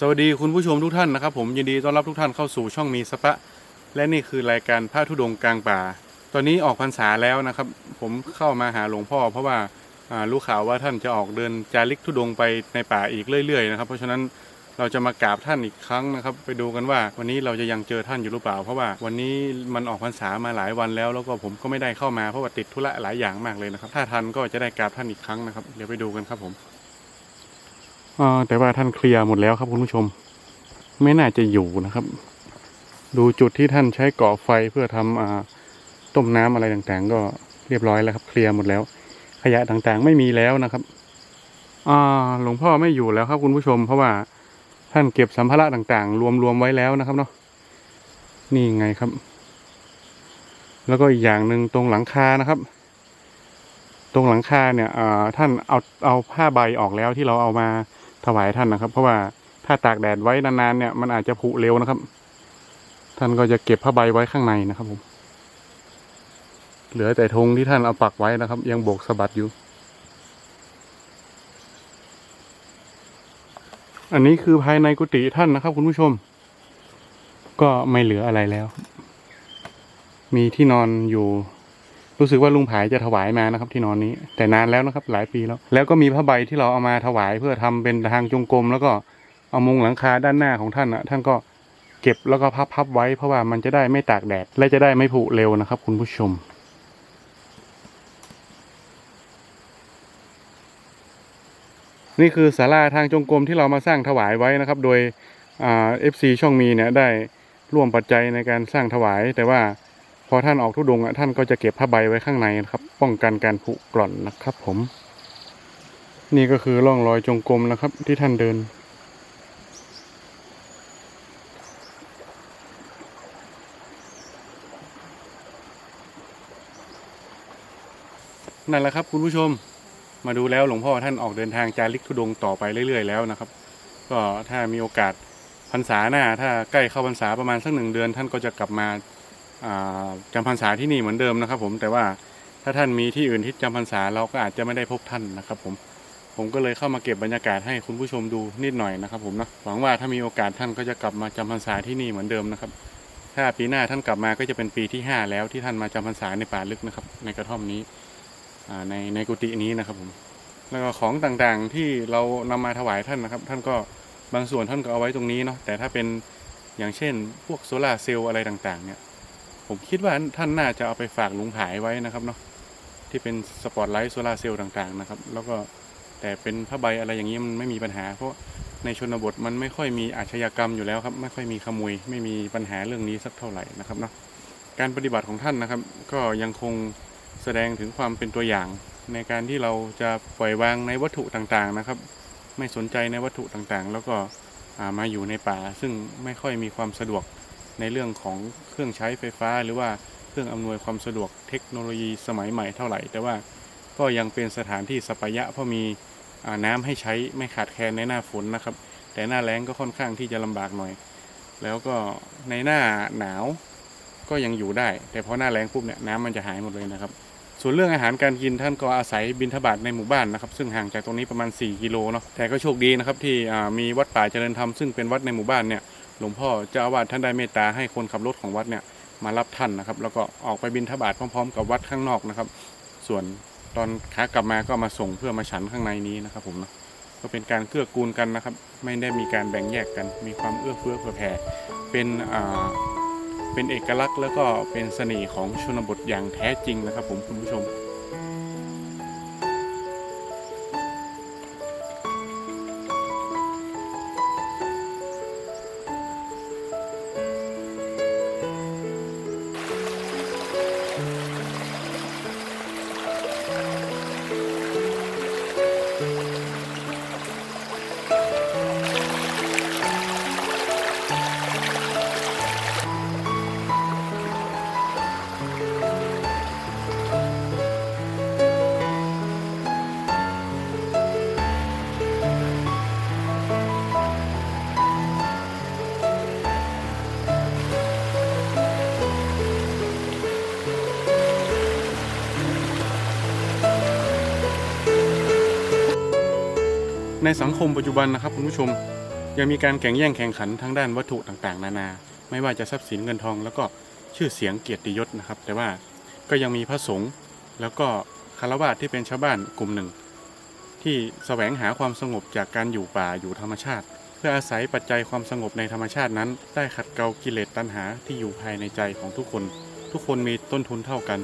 สวัสดีคุณผู้ชมทุกท่านนะครับ ผมยินดีต้อนรับทุกท่านเข้าสู่ช่องมีสปะ และนี่คือรายการพระธุดงกลางป่า ตอนนี้ออกพรรษาแล้วนะครับ ผมเข้ามาหาหลวงพ่อ เพราะว่ารู้ข่าวว่าท่านจะออกเดินจาริกธุดงไปในป่าอีกเรื่อยๆนะครับ เพราะฉะนั้นเราจะมากราบท่านอีกครั้งนะครับ ไปดูกันว่าวันนี้เราจะยังเจอท่านอยู่หรือเปล่า เพราะว่าวันนี้มันออกพรรษามาหลายวันแล้ว แล้วก็ผมก็ไม่ได้เข้ามาเพราะว่าติดธุระหลายอย่างมากเลยนะครับ ถ้าทันก็จะได้กราบท่านอีกครั้งนะครับ เดี๋ยวไปดูกันครับผม แต่ว่าท่านเคลียร์หมดแล้วครับคุณผู้ชม ไม่น่าจะอยู่นะครับ ดูจุดที่ท่านใช้ก่อไฟเพื่อทำอต้มน้ำอะไรต่างๆ ก็เรียบร้อยแล้วครับ เคลียร์หมดแล้ว ขยะต่างๆ ไม่มีแล้วนะครับอหลวงพ่อไม่อยู่แล้วครับคุณผู้ชม เพราะว่าท่านเก็บสัมภาระต่างๆ รวมๆไว้แล้วนะครับเนาะนี่ไงครับ แล้วก็อีกอย่างหนึ่งตรงหลังคานะครับ ตรงหลังคาเนี่ยท่านเอาเอาผ้าใบออกแล้วที่เราเอามา ถวายท่านนะครับ เพราะว่าถ้าตากแดดไว้นานๆเนี่ยมันอาจจะผุเร็วนะครับ ท่านก็จะเก็บผ้าใบไว้ข้างในนะครับผมเหลือแต่ธงที่ท่านเอาปักไว้นะครับ ยังโบกสะบัดอยู่ อันนี้คือภายในกุฏิท่านนะครับ คุณผู้ชม ก็ไม่เหลืออะไรแล้ว มีที่นอนอยู่ รู้สึกว่าลุงผายจะถวายมานะครับที่นอนนี้ แต่นานแล้วนะครับหลายปีแล้ว แล้วก็มีผ้าใบที่เราเอามาถวายเพื่อทำเป็นทางจงกรมแล้วก็เอามุงหลังคาด้านหน้าของท่านนะท่านก็เก็บแล้วก็พับๆไว้เพราะว่ามันจะได้ไม่ตากแดดและจะได้ไม่ผุเร็วนะครับ คุณผู้ชมนี่คือศาลาทางจงกรมที่เรามาสร้างถวายไว้นะครับ โดยเอฟซีช่องมีเนี่ยได้ร่วมปัจจัยในการสร้างถวาย แต่ว่า อท่านออกทุดงอะท่านก็จะเก็บผ้าใบไว้ข้างในนะครับ ป้องกันการผุกร่อนนะครับผม นี่ก็คือร่องรอยจงกรมนะครับ ที่ท่านเดิน นั่นแหละครับคุณผู้ชมมาดูแล้วหลวงพ่อท่านออกเดินทางจาริกธุดงต่อไปเรื่อย ๆ แล้วนะครับ ก็ถ้ามีโอกาสพรรษาหน้า ถ้าใกล้เข้าพรรษาประมาณสักหนึ่งเดือน ท่านก็จะกลับมา จำพรรษาที่นี่เหมือนเดิมนะครับ ผมแต่ว่าถ้าท่านมีที่อื่นที่จำพรรษาเราก็อาจจะไม่ได้พบท่านนะครับ ผมผมก็เลยเข้ามาเก็บบรรยากาศให้คุณผู้ชมดูนิดหน่อยนะครับ ผมเนาะหวังว่าถ้ามีโอกาสท่านก็จะกลับมาจำพรรษาที่นี่เหมือนเดิมนะครับ ถ้าปีหน้าท่านกลับมาก็จะเป็นปีที่ห้าแล้วที่ท่านมาจำพรรษาในป่าลึกนะครับ ในกระท่อมนี้ในในกุฏินี้นะครับ ผมแล้วก็ของต่างๆที่เรานำมาถวายท่านนะครับ ท่านก็บางส่วนท่านก็เอาไว้ตรงนี้เนาะแต่ถ้าเป็นอย่างเช่น พวกโซลาเซลล์อะไรต่างๆเนี่ย ผมคิดว่าท่านน่าจะเอาไปฝากลุงผายไว้นะครับเนาะที่เป็นสปอตไลท์โซลาร์เซลล์ต่างๆนะครับ แล้วก็แต่เป็นผ้าใบอะไรอย่างนี้มันไม่มีปัญหา เพราะในชนบทมันไม่ค่อยมีอาชญากรรมอยู่แล้วครับไม่ค่อยมีขโมยไม่มีปัญหาเรื่องนี้สักเท่าไหร่นะครับเนาะการปฏิบัติของท่านนะครับ ก็ยังคงแสดงถึงความเป็นตัวอย่าง ในการที่เราจะปล่อยวางในวัตถุต่างๆนะครับ ไม่สนใจในวัตถุต่างๆ แล้วก็มาอยู่ในป่าซึ่งไม่ค่อยมีความสะดวก ในเรื่องของเครื่องใช้ไฟฟ้า หรือว่าเครื่องอำนวยความสะดวกเทคโนโลยีสมัยใหม่เท่าไหร่ แต่ว่าก็ยังเป็นสถานที่สัปยะเพราะมีน้ำให้ใช้ไม่ขาดแคลนในหน้าฝนนะครับ แต่หน้าแล้งก็ค่อนข้างที่จะลำบากหน่อย แล้วก็ในหน้าหนาวก็ยังอยู่ได้ แต่พอหน้าแล้งปุ๊บเนี่ยน้ำมันจะหายหมดเลยนะครับ ส่วนเรื่องอาหารการกินท่านก็อาศัยบินทบาทในหมู่บ้านนะครับ ซึ่งห่างจากตรงนี้ประมาณ 4 กิโลเนาะแต่ก็โชคดีนะครับที่มีวัดป่าเจริญธรรมซึ่งเป็นวัดในหมู่บ้านเนี่ย หลวงพ่อเจ้าอาวาสท่านได้เมตตาให้คนขับรถของวัดเนี่ยมารับท่านนะครับ แล้วก็ออกไปบินทบาทพร้อม ๆ กับวัดข้างนอกนะครับ ส่วนตอนขากลับมาก็มาส่งเพื่อมาฉันข้างในนี้นะครับผมนะก็เป็นการเกื้อกูลกันนะครับ ไม่ได้มีการแบ่งแยกกัน มีความเอื้อเฟื้อเผื่อแผ่เป็นอ่าเป็นเอกลักษณ์แล้วก็เป็นเสน่ห์ของชนบทอย่างแท้จริงนะครับ ผมคุณผู้ชม ในสังคมปัจจุบันนะครับคุณผู้ชมยังมีการแข่งแย่งแข่งขันทั้งด้านวัตถุต่างๆ นานา ไม่ว่าจะทรัพย์สินเงินทอง แล้วก็ชื่อเสียงเกียรติยศนะครับ แต่ว่าก็ยังมีพระสงฆ์แล้วก็คารวะที่เป็นชาวบ้านกลุ่มหนึ่ง ที่แสวงหาความสงบจากการอยู่ป่าอยู่ธรรมชาติ เพื่ออาศัยปัจจัยความสงบในธรรมชาตินั้น ได้ขัดเกลากิเลสตัณหาที่อยู่ภายในใจของทุกคน ทุกคนมีต้นทุนเท่ากัน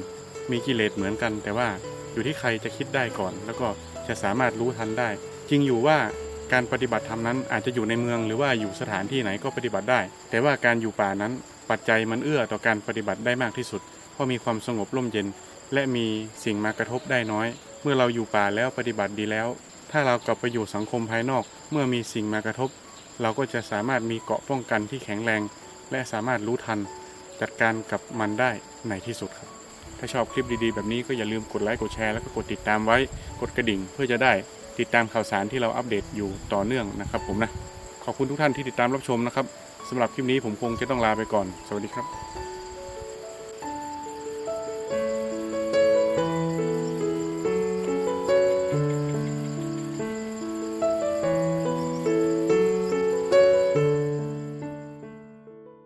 มีกิเลสเหมือนกัน แต่ว่าอยู่ที่ใครจะคิดได้ก่อน แล้วก็จะสามารถรู้ทันได้ จริงอยู่ว่าการปฏิบัติธรรมนั้นอาจจะอยู่ในเมืองหรือว่าอยู่สถานที่ไหนก็ปฏิบัติได้ แต่ว่าการอยู่ป่านั้นปัจจัยมันเอื้อต่อการปฏิบัติได้มากที่สุด เพราะมีความสงบร่มเย็น และมีสิ่งมากระทบได้น้อย เมื่อเราอยู่ป่าแล้วปฏิบัติดีแล้ว ถ้าเรากลับไปอยู่สังคมภายนอก เมื่อมีสิ่งมากระทบ เราก็จะสามารถมีเกราะป้องกันที่แข็งแรง และสามารถรู้ทัน จัดการกับมันได้ในที่สุดครับ ถ้าชอบคลิปดีๆ แบบนี้ก็อย่าลืมกดไลค์กดแชร์แล้วก็กดติดตามไว้กดกระดิ่งเพื่อจะได้ ติดตามข่าวสารที่เราอัปเดตอยู่ต่อเนื่องนะครับผมนะ ขอบคุณทุกท่านที่ติดตามรับชมนะครับสำหรับคลิปนี้ผมคงจะต้องลาไปก่อน สวัสดีครับ